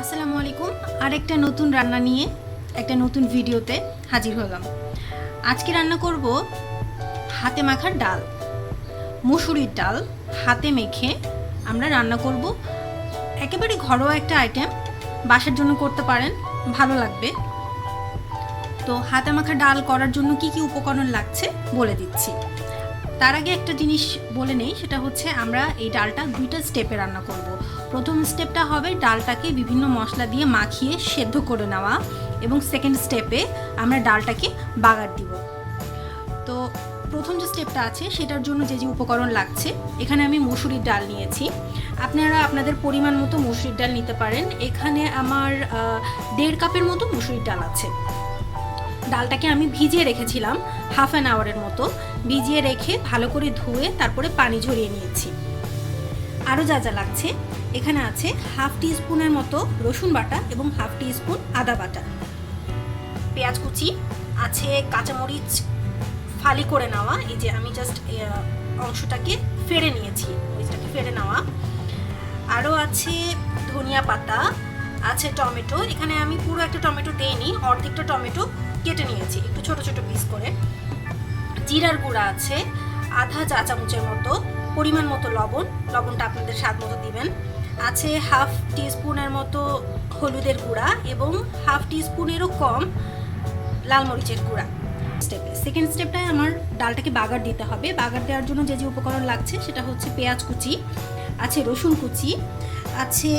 আসসালামু আলাইকুম। আরেকটা নতুন রান্না নিয়ে একটা নতুন ভিডিওতে হাজির হলাম। আজকে রান্না করব হাতে মাখার ডাল। মুসুরির ডাল হাতে মেখে আমরা রান্না করব। একেবারে ঘরোয়া একটা আইটেম বাসার জন্য করতে পারেন, ভালো লাগবে। তো হাতে মাখা ডাল করার জন্য কি কি উপকরণ লাগছে বলে দিচ্ছি। তার আগে একটা জিনিস বলে নেই, সেটা হচ্ছে আমরা এই ডালটা দুইটা স্টেপে রান্না করব। প্রথম স্টেপটা হবে ডালটাকে বিভিন্ন মশলা দিয়ে মাখিয়ে সেদ্ধ করে নেওয়া এবং সেকেন্ড স্টেপে আমরা ডালটাকে বাগার দিব। তো প্রথম যে স্টেপটা আছে সেটার জন্য যে যে উপকরণ লাগছে, এখানে আমি মসুরির ডাল নিয়েছি। আপনারা আপনাদের পরিমাণ মতো মসুরির ডাল নিতে পারেন। এখানে আমার দেড় কাপের মতো মসুরির ডাল আছে। ডালটাকে আমি ভিজিয়ে রেখেছিলাম হাফ অ্যান আওয়ারের মতো। ভিজিয়ে রেখে ভালো করে ধুয়ে তারপরে পানি ঝরিয়ে নিয়েছি। আরও যা যা লাগছে এখানে আছে হাফ টি স্পুনের মতো রসুন বাটা এবং হাফ টি স্পুন আদা বাটা। পেঁয়াজ কুচি, আছে কাঁচামরিচ ফালি করে নেওয়া, এই যে আমি জাস্ট অংশটাকে ফেড়ে নিয়েছি, মরিচটাকে ফেড়ে নেওয়া। আরও আছে ধনিয়া পাতা, আছে টমেটো, এখানে আমি পুরো একটা টমেটো দেইনি, অর্ধেকটা টমেটো কেটে নিয়েছি, একটু ছোট ছোট পিস করে। জিরার গুঁড়া আছে, আধা চা চামচের মতো পরিমাণ মতো লবণ, লবণটা আপনাদের স্বাদ মতো দিবেন। আছে হাফ টিস্পুনের মতো হলুদের গুঁড়া এবং হাফ টিস্পুনেরও কম লাল মরিচের গুঁড়া। স্টেপে সেকেন্ড স্টেপটায় আমার ডালটাকে বাগার দিতে হবে। বাগার দেওয়ার জন্য যে যে উপকরণ লাগছে সেটা হচ্ছে পেঁয়াজ কুচি, আছে রসুন কুচি, আছে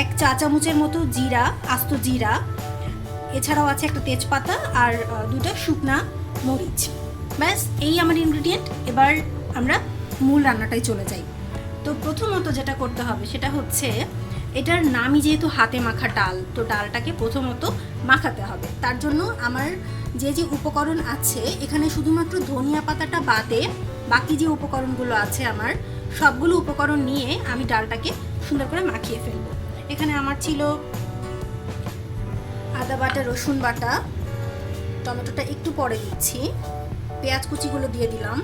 এক চা চামচের মতো জিরা, আস্ত জিরা, এছাড়াও আছে একটা তেজপাতা আর দুটো শুকনা মরিচ। ব্যাস, এই আমার ইনগ্রিডিয়েন্ট এবার আমরা মূল রান্নাটায় চলে যাই। তো প্রথমত যেটা করতে হবে সেটা হচ্ছে এটার নামই যেহেতু হাতে মাখা ডাল, তো ডালটাকে প্রথমত মাখাতে হবে। তার জন্য আমার যে যে উপকরণ আছে, এখানে শুধুমাত্র ধনিয়া পাতাটা বাদে বাকি যে উপকরণগুলো আছে আমার, সবগুলো উপকরণ নিয়ে আমি ডালটাকে সুন্দর করে মাখিয়ে ফেলব। এখানে আমার ছিল আদা বাটা, রসুন বাটা, টমেটোটা একটু পরে দিচ্ছি, পেঁয়াজ কুচিগুলো দিয়ে দিলাম।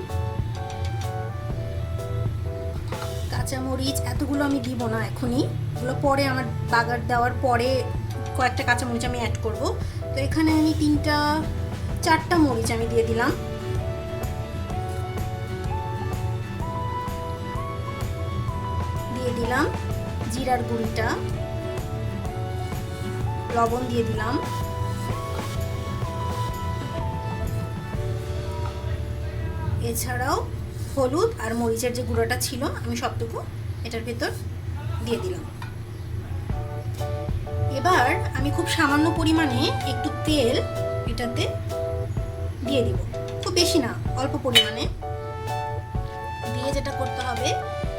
কাঁচামরিচ, এতগুলো আমি দিব না এখনই। এগুলো পরে আমার বাগার দেওয়ার পরে কয়েকটা কাঁচামরিচ আমি অ্যাড করব। তো এখানে আমি তিনটা, চারটা মরিচ আমি দিয়ে দিলাম। দিয়ে দিলাম জিরার গুঁড়িটা। লবণ দিয়ে দিলাম। এছাড়াও হলুদ আর মরিচের যে গুঁড়োটা ছিল, আমি সবটুকু এটার ভেতর দিয়ে দিলাম। এবার আমি খুব সামান্য পরিমাণে একটু তেল এটাতে দিয়ে দিব। খুব বেশি না, অল্প পরিমাণে। দিয়ে যেটা করতে হবে,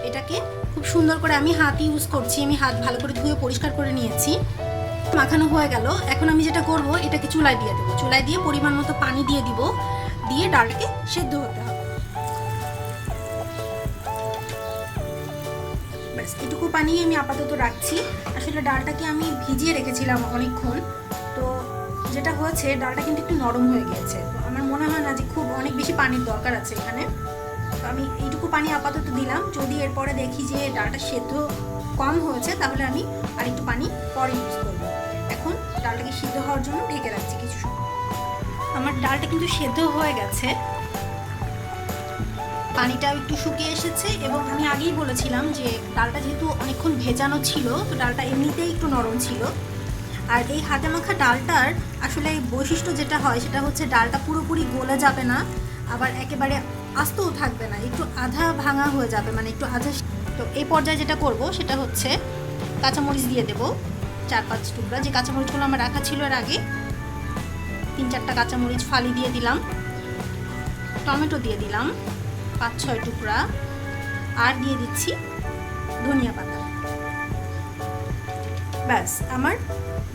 এটাকে খুব সুন্দর করে আমি হাত ইউজ করছি, আমি হাত ভালো করে ধুয়ে পরিষ্কার করে নিয়েছি। মাখানো হয়ে গেল, এখন আমি যেটা করব, এটাকে চুলায় দিয়ে দেবো। চুলায় দিয়ে পরিমাণ মতো পানি দিয়ে দিব, দিয়ে ডালটাকে সেদ্ধ হতে হবে। ব্যাস, এটুকু পানি আমি আপাতত রাখছি। আসলে ডালটাকে আমি ভিজিয়ে রেখেছিলাম অনেকক্ষণ। তো যেটা হয়েছে, ডালটা কিন্তু একটু নরম হয়ে গিয়েছে। তো আমার মনে হয় না যে খুব অনেক বেশি পানির দরকার আছে এখানে। তো আমি এইটুকু পানি আপাতত দিলাম। যদি এরপরে দেখি যে ডালটা সেদ্ধ কম হয়েছে, তাহলে আমি আর একটু পানি পরে ইউজ করব। এখন ডালটাকে সিদ্ধ হওয়ার জন্য ঢেকে রাখছি কিছু সময়। আমার ডালটা কিন্তু সেদ্ধ হয়ে গেছে। পানিটাও একটু শুকিয়ে এসেছে এবং আমি আগেই বলেছিলাম যে ডালটা যেহেতু অনেকক্ষণ ভেজানো ছিল, তো ডালটা এমনিতেই একটু নরম ছিল। আর এই হাতে মাখা ডালটার আসলে বৈশিষ্ট্য যেটা হয়, সেটা হচ্ছে ডালটা পুরোপুরি গলে যাবে না, আবার একেবারে আস্তও থাকবে না, একটু আধা ভাঙা হয়ে যাবে মানে একটু আধা তো এই পর্যায়ে যেটা করব, সেটা হচ্ছে কাঁচামরিচ দিয়ে দেব, চার পাঁচ টুকরা। যে কাঁচামরিচগুলো আমার রাখা ছিল এর আগে, তিন চারটা কাঁচামরিচ ফালি দিয়ে দিলাম, টমেটো দিয়ে দিলাম পাঁচ ছয় টুকরা। আর দিয়ে দিচ্ছি ধনিয়া পাতা। ব্যাস, আমার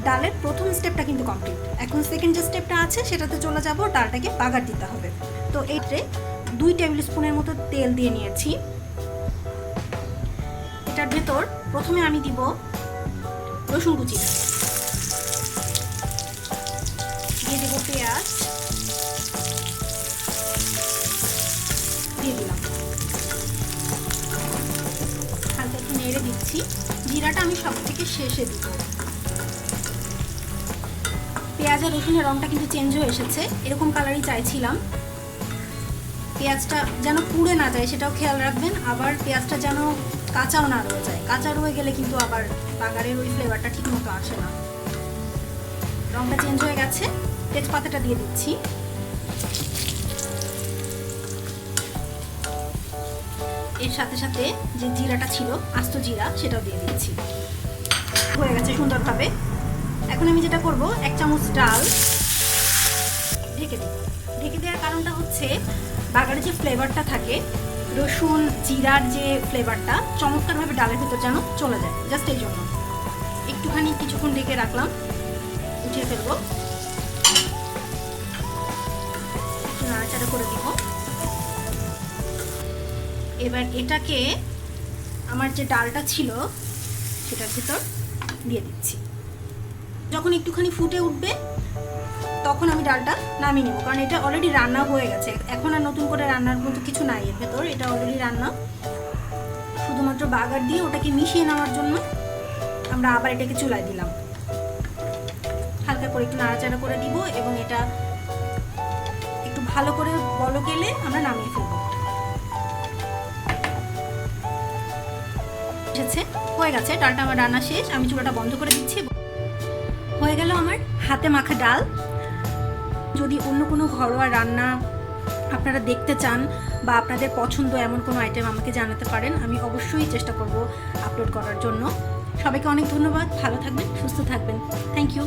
ডালের প্রথম স্টেপটা কিন্তু কমপ্লিট এখন সেকেন্ড যে স্টেপটা আছে, সেটাতে চলে যাব ডালটাকে বাগার দিতে হবে। তো এতে দুই টেবিল স্পুনের মতো তেল দিয়ে নিয়েছি। এটার ভেতর প্রথমে আমি দিব রসুন কুচিটা দিয়ে দেবো পেঁয়াজ। নেড়ে দিচ্ছি। জিরাটা আমি সব থেকে শেষে দিব পেঁয়াজ আর রসুনের রঙটা কিন্তু চেঞ্জ হয়ে এসেছে। এরকম কালারই চাইছিলাম। পেঁয়াজটা যেন পুড়ে না যায়, সেটাও খেয়াল রাখবেন। আবার পেঁয়াজটা যেন কাঁচাও না রয়ে যায়। কাঁচা রয়ে গেলে কিন্তু আবার বাগারের ওই ফ্লেভারটা ঠিক মতো আসে না। রঙটা চেঞ্জ হয়ে গেছে। তেজপাতাটা দিয়ে দিচ্ছি। এর সাথে সাথে যে জিরাটা ছিল, আস্ত জিরা, সেটাও দিয়ে দিচ্ছি। হয়ে গেছে সুন্দরভাবে। এখন আমি যেটা করব, এক চামচ ডাল ঢেকে দিই ঢেকে দেওয়ার কারণটা হচ্ছে বাগারে যে ফ্লেভারটা থাকে, রসুন, জিরার যে ফ্লেভারটা চমৎকারভাবে ডালের ভিতর যেন চলে যায় জাস্ট এই জন্য। একটুখানি কিছুক্ষণ ঢেকে রাখলাম, উঠিয়ে ফেলব। একটু নাড়াচাড়া করে দিব এবার এটাকে আমার যে ডালটা ছিল, সেটার ভিতর দিয়ে দিচ্ছি। যখন একটুখানি ফুটে উঠবে, তখন আমি ডালটা নামিয়ে নেব। কারণ এটা অলরেডি রান্না হয়ে গেছে। এখন আর নতুন করে রান্নার মতো কিছু নাই এর ভেতর। এটা অলরেডি রান্না। শুধুমাত্র বাগার দিয়ে ওটাকে মিশিয়ে নেওয়ার জন্য আমরা আবার এটাকে চুলায় দিলাম। হালকা করে একটু নাড়াচাড়া করে দিব এবং এটা একটু ভালো করে বলো গেলে আমরা নামিয়ে ফেলব। এসেছে হয়ে গেছে, ডালটা আমার রান্না শেষ। আমি চুলাটা বন্ধ করে দিচ্ছি। হয়ে গেল আমার হাতে মাখা ডাল। যদি অন্য কোনো ঘরোয়া রান্না আপনারা দেখতে চান বা আপনাদের পছন্দ এমন কোনো আইটেম আমাকে জানাতে পারেন, আমি অবশ্যই চেষ্টা করব আপলোড করার জন্য। সবাইকে অনেক ধন্যবাদ। ভালো থাকবেন, সুস্থ থাকবেন। Thank you